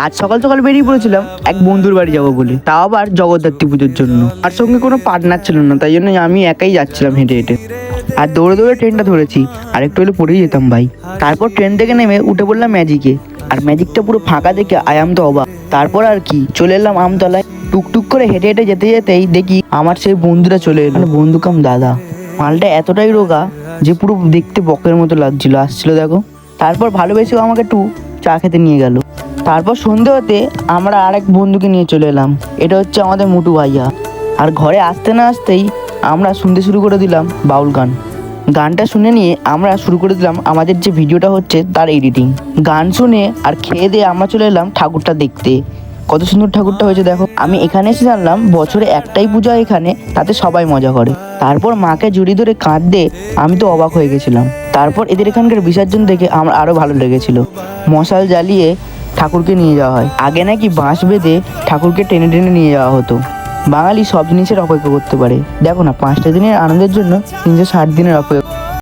আজ সকাল সকাল বেরিয়ে পড়েছিলাম, এক বন্ধুর বাড়ি যাব বলে। তাও আবার জগদ্ধাত্রী পুজোর জন্য। আর সঙ্গে কোনো পার্টনার ছিল না, তাই জন্য আমি একাই যাচ্ছিলাম হেঁটে হেঁটে। আর দৌড়ে দৌড়ে ট্রেনটা ধরেছি, আর একটু হলে পড়েই যেতাম ভাই। তারপর ট্রেন থেকে নেমে উঠে পড়লাম ম্যাজিকে আর ম্যাজিকটা পুরো ফাঁকা দেখে আয়াম তো অবাক। তারপর আর কি, চলে এলাম আমতলায়। টুকটুক করে হেঁটে হেঁটে যেতে যেতেই দেখি আমার সেই বন্ধুরা চলে এলো। বন্ধু কাম দাদা, মালটা এতটাই রোগা যে পুরো দেখতে বকের মতো লাগছিল। আসছিল দেখো। তারপর ভালোবেসেও আমাকে একটু চা খেতে নিয়ে গেল। তারপর সন্ধে হতে আমরা আরেক বন্ধুকে নিয়ে চলে এলাম। এটা হচ্ছে আমাদের মুটু ভাইয়া। আর ঘরে আসতে না আসতেই আমরা শুনতে শুরু করে দিলাম বাউল গান। গানটা শুনে নিয়ে আমরা শুরু করে দিলাম আমাদের যে ভিডিওটা হচ্ছে তার এডিটিং। গান শুনে আর খেয়ে দিয়ে আমরা চলে এলাম ঠাকুরটা দেখতে। কত সুন্দর ঠাকুরটা হয়েছে দেখো। আমি এখানে এসে জানলাম বছরে একটাই পূজা এখানে, তাতে সবাই মজা করে। তারপর মাকে জুড়ি ধরে কাঁদতে আমি তো অবাক হয়ে গেছিলাম। তারপর এদের এখানকার বিসর্জন দেখে আমার আরও ভালো লেগেছিল। মশাল জ্বালিয়ে ঠাকুরকে নিয়ে যাওয়া হয়। আগে নাকি বাঁশ বেঁধে ঠাকুরকে টেনে টেনে নিয়ে যাওয়া হতো। বাঙালি সব জিনিসের অপেক্ষা করতে পারে। দেখো না, পাঁচটা দিনের আনন্দের জন্য তিনশো ষাট দিনের অপেক্ষা